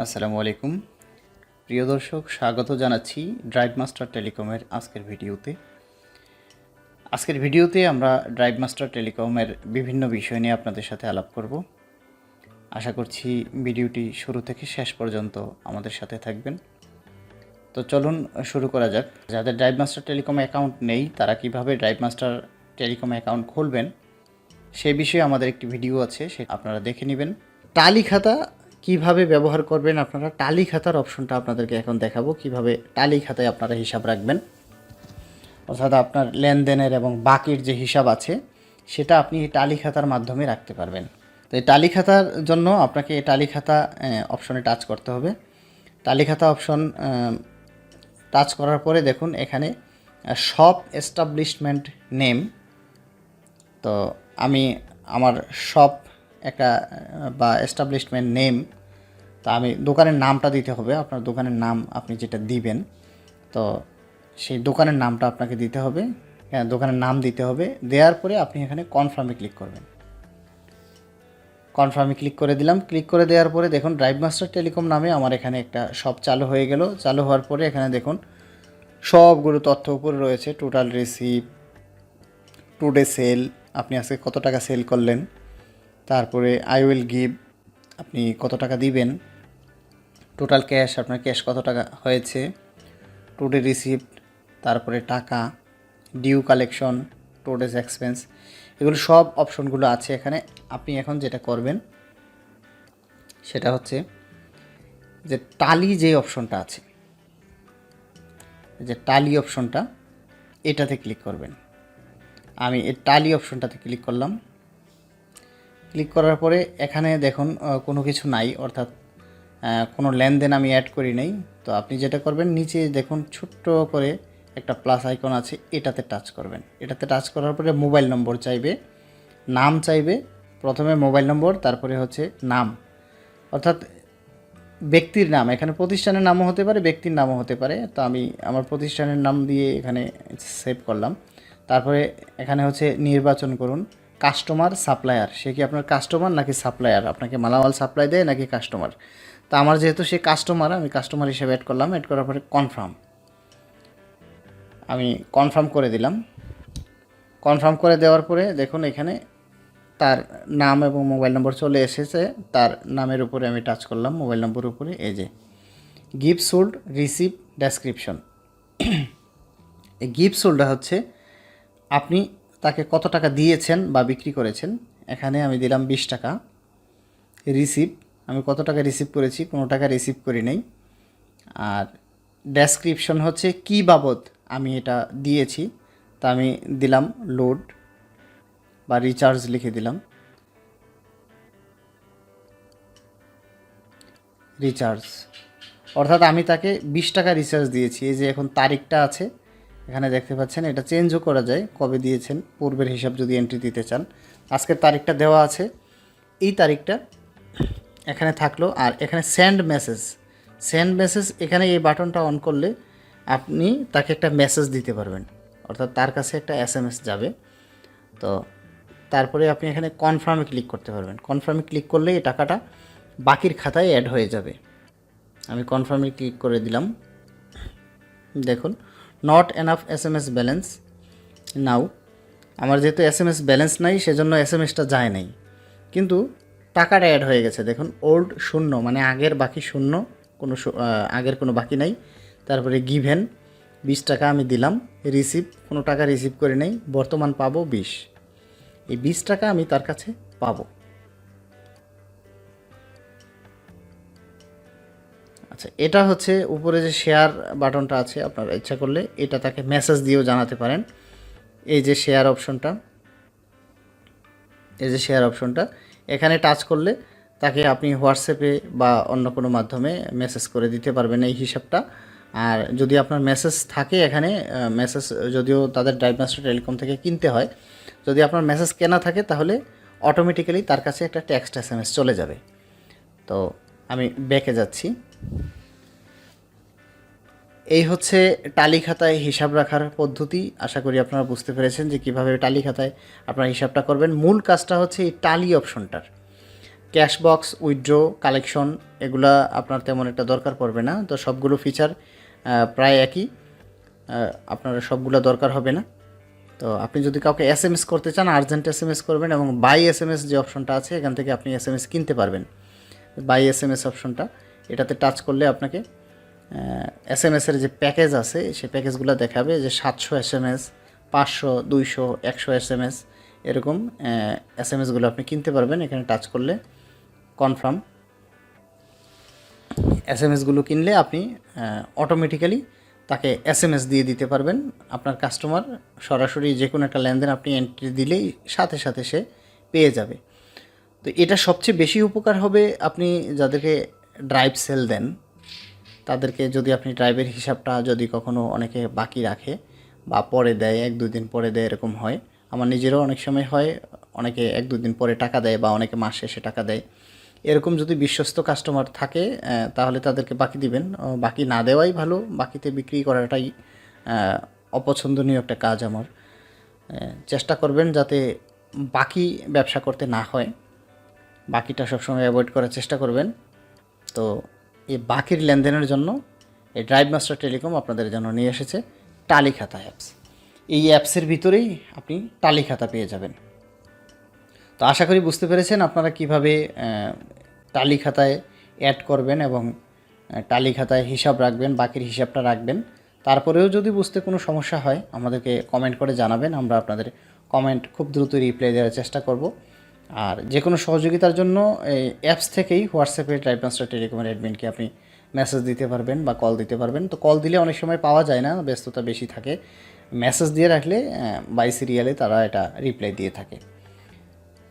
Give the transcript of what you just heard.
আসসালামু আলাইকুম। প্রিয় দর্শক, স্বাগত জানাচ্ছি ড্রাইভ মাস্টার টেলিকমের আজকের ভিডিওতে। আজকের ভিডিওতে আমরা ড্রাইভ মাস্টার টেলিকমের বিভিন্ন বিষয় নিয়ে আপনাদের সাথে আলাপ করব। আশা করছি ভিডিওটি শুরু থেকে শেষ পর্যন্ত আমাদের সাথে থাকবেন। তো চলুন শুরু করা যাক। যাদের ড্রাইভ মাস্টার টেলিকম অ্যাকাউন্ট নেই, তারা কীভাবে ড্রাইভ মাস্টার টেলিকম অ্যাকাউন্ট খুলবেন, সে বিষয়ে আমাদের একটি ভিডিও আছে, সে আপনারা দেখে নেবেন। টালি খাতা কীভাবে ব্যবহার করবেন আপনারা? টালি খাতার অপশনটা আপনাদেরকে এখন দেখাবো। কীভাবে টালি খাতায় আপনারা হিসাব রাখবেন। অর্থাৎ আপনার লেনদেনের এবং বাকির যে হিসাব আছে, সেটা আপনি এই টালি খাতার মাধ্যমে রাখতে পারবেন। তো এই টালি খাতার জন্য আপনাকে এই টালি খাতা অপশনে টাচ করতে হবে। টালি খাতা অপশন টাচ করার পরে দেখুন এখানে সব এস্টাবলিশমেন্ট নেম। তো আমি আমার শপ একটা বা এস্টাবলিশমেন্ট নেম তা আমি দোকানের নামটা দিতে হবে। আপনার দোকানের নাম আপনি যেটা দিবেন তো সেই দোকানের নামটা আপনাকে দিতে হবে। হ্যাঁ, দোকানের নাম দিতে হবে। দেওয়ার পরে আপনি এখানে কনফার্মে ক্লিক করবেন। কনফার্মে ক্লিক করে দিলাম। ক্লিক করে দেওয়ার পরে দেখুন ড্রাইভ মাস্টার টেলিকম নামে আমার এখানে একটা শপ চালু হয়ে গেল। চালু হওয়ার পরে এখানে দেখুন সবগুলো তথ্য উপরে রয়েছে। টোটাল রিসিভ টুডে সেল আপনি আজকে কত টাকা সেল করলেন? তারপরে আই উইল গিভ আপনি কত টাকা দিবেন? টোটাল ক্যাশ আপনার ক্যাশ কত টাকা হয়েছে? টুডে রিসিপ্ট তারপরে টাকা ডিউ কালেকশন টুডেজ এক্সপেন্স এগুলো সব অপশনগুলো আছে এখানে। আপনি এখন যেটা করবেন, সেটা হচ্ছে যে টালি যে অপশনটা আছে, যে টালি অপশনটা, এটাতে ক্লিক করবেন। আমি এই টালি অপশনটাতে ক্লিক করলাম। ক্লিক করার পরে এখানে দেখুন কোনো কিছু নাই, অর্থাৎ কোনো লেনদেন আমি অ্যাড করি নাই। তো আপনি যেটা করবেন, নিচে দেখুন ছোট্ট করে একটা প্লাস আইকন আছে, এটাতে টাচ করবেন। এটাতে টাচ করার পরে মোবাইল নম্বর চাইবে, নাম চাইবে, প্রথমে মোবাইল নম্বর তারপরে হচ্ছে নাম। অর্থাৎ ব্যক্তির নাম, এখানে প্রতিষ্ঠানের নামও হতে পারে, ব্যক্তির নামও হতে পারে। তো আমি আমার প্রতিষ্ঠানের নাম দিয়ে এখানে সেভ করলাম। তারপরে এখানে হচ্ছে নির্বাচন করুন। কাস্টমার সাপ্লায়ার সে কি আপনার কাস্টমার নাকি সাপ্লায়ার আপনাকে মালামাল সাপ্লাই দেয় নাকি কাস্টমার তা আমার যেহেতু সে কাস্টমার আমি কাস্টমার হিসেবে অ্যাড করলাম। অ্যাড করার পরে কনফার্ম আমি কনফার্ম করে দিলাম। কনফার্ম করে দেওয়ার পরে দেখুন এখানে তার নাম এবং মোবাইল নম্বর চলে এসেছে। তার নামের উপরে আমি টাচ করলাম। মোবাইল নম্বরের উপরে এই যে গিফট সোল্ড রিসিভ ডেসক্রিপশন এই গিফট সোল্ডটা হচ্ছে, আপনি তাকে কত টাকা দিয়েছেন বা বিক্রি করেছেন? এখানে আমি দিলাম বিশ টাকা। রিসিভ আমি কত টাকা রিসিভ করেছি? কোনো টাকা রিসিভ করি নাই। আর ডেসক্রিপশন হচ্ছে কি বাবদ আমি এটা দিয়েছি, তা আমি দিলাম লোড বা রিচার্জ লিখে দিলাম। রিচার্জ। অর্থাৎ আমি তাকে বিশ টাকা রিচার্জ দিয়েছি। এই যে এখন তারিখটা আছে এখানে দেখতে পাচ্ছেন, এটা চেঞ্জও করা যায়, কবে দিয়েছেন, পূর্বের হিসাব যদি এন্ট্রি দিতে চান। আজকের তারিখটা দেওয়া আছে, এই তারিখটা এখানে থাকল, আর এখানে সেন্ড মেসেজ সেন্ড মেসেজ এখানে এই বাটনটা অন করলে আপনি তাকে একটা মেসেজ দিতে পারবেন, অর্থাৎ তার কাছে একটা এস যাবে। তো তারপরে আপনি এখানে কনফার্মে ক্লিক করতে পারবেন। কনফার্মে ক্লিক করলে এই টাকাটা বাকির খাতায় অ্যাড হয়ে যাবে। আমি কনফার্মে ক্লিক করে দিলাম। দেখুন not enough S M S balance now আমার যেহেতু এস এম এস ব্যালেন্স নাই, সেজন্য এস এম এসটা যায় নাই। কিন্তু টাকাটা অ্যাড হয়ে গেছে। দেখুন ওল্ড শূন্য মানে আগের বাকি শূন্য, কোনো আগের কোনো বাকি নাই। তারপরে গিভেন বিশ টাকা আমি দিলাম রিসিভ কোনো টাকা রিসিভ করে নেই, বর্তমান পাবো বিশ। এই বিশ টাকা আমি তার কাছে পাবো। আচ্ছা এটা হচ্ছে উপরে যে শেয়ার বাটনটা আছে, আপনারা ইচ্ছা করলে এটা তাকে মেসেজ দিয়েও জানাতে পারেন। এই যে শেয়ার অপশনটা এই যে শেয়ার অপশনটা এখানে টাচ করলে তাকে আপনি হোয়াটসঅ্যাপে বা অন্য কোনো মাধ্যমে মেসেজ করে দিতে পারবেন এই হিসাবটা। আর যদি আপনার মেসেজ থাকে এখানে মেসেজ যদিও তাদের ড্রাইভ মাস্টার টেলিকম থেকে কিনতে হয়, যদি আপনার মেসেজ কেনা থাকে তাহলে অটোমেটিক্যালি তার কাছে একটা টেক্সট এস চলে যাবে। তো আমি ব্যাকে যাচ্ছি। এই হচ্ছে টালি খাতায় হিসাব রাখার পদ্ধতি। আশা করি আপনারা বুঝতে পেরেছেন যে কীভাবে টালি খাতায় আপনারা হিসাবটা করবেন। মূল কাজটা হচ্ছে এই টালি অপশনটার। ক্যাশ বক্স, উইথড্র, কালেকশন, এগুলা আপনার তেমন একটা দরকার পড়বে না। তো সবগুলো ফিচার প্রায় একই। আপনার সবগুলো দরকার হবে না। তো আপনি যদি কাউকে এস এম এস করতে চান, আর্জেন্ট এস এম এস করবেন এবং বাই এস এম এস যে অপশনটা আছে, এখান থেকে আপনি এস এম এস কিনতে পারবেন। বাই এস এম এস অপশনটা। এটাতে টাচ করলে আপনাকে এস এম এসের যে প্যাকেজ আছে সেই প্যাকেজগুলো দেখাবে যে সাতশো এস এম এস পাঁচশো, দুইশো, একশো এস এম এস এরকম এস এম এসগুলো আপনি কিনতে পারবেন। এখানে টাচ করলে কনফার্ম এস এম এসগুলো কিনলে আপনি অটোমেটিক্যালি তাকে এস এম এস দিয়ে দিতে পারবেন। আপনার কাস্টমার সরাসরি যে কোনো একটা লেনদেন আপনি এন্ট্রি দিলেই সাথে সাথে সে পেয়ে যাবে। তো এটা সবচেয়ে বেশি উপকার হবে আপনি যাদেরকে ড্রাইভ সেল দেন, তাদেরকে যদি আপনি ড্রাইভের হিসাবটা যদি কখনো অনেকে বাকি রাখে বা পরে দেয়, এক দুই দিন পরে দেয়, এরকম হয়। আমার নিজেরও অনেক সময় হয়, অনেকে এক দুই দিন পরে টাকা দেয় বা অনেকে মাস শেষে টাকা দেয়। এরকম যদি বিশ্বস্ত কাস্টমার থাকে তাহলে তাদেরকে বাকি দিবেন। বাকি না দেওয়াই ভালো, বাকিতে বিক্রি করাটাই অপছন্দনীয় একটা কাজ আমার। চেষ্টা করবেন যাতে বাকি ব্যবসা করতে না হয়। বাকিটা সবসময় অ্যাভয়েড করার চেষ্টা করবেন। তো এই বাকির লেনদেনের জন্য এই ড্রাইভ মাস্টার টেলিকম আপনাদের জন্য নিয়ে এসেছে টালি খাতা অ্যাপস। এই অ্যাপসের ভিতরেই আপনি টালি খাতা পেয়ে যাবেন। তো আশা করি বুঝতে পেরেছেন আপনারা কীভাবে টালি খাতায় অ্যাড করবেন এবং টালি খাতায় হিসাব রাখবেন, বাকির হিসাবটা রাখবেন। তারপরেও যদি বুঝতে কোনো সমস্যা হয়, আমাদেরকে কমেন্ট করে জানাবেন। আমরা আপনাদের কমেন্ট খুব দ্রুত রিপ্লাই দেওয়ার চেষ্টা করব। আর যে কোনো সহযোগিতার জন্য এই অ্যাপস থেকেই হোয়াটসঅ্যাপে টাইপ মাস্টার টেলিকমের অ্যাডমিনকে আপনি মেসেজ দিতে পারবেন বা কল দিতে পারবেন। তো কল দিলে অনেক সময় পাওয়া যায় না, ব্যস্ততা বেশি থাকে। মেসেজ দিয়ে রাখলে বাই সিরিয়ালে তারা এটা রিপ্লাই দিয়ে থাকে।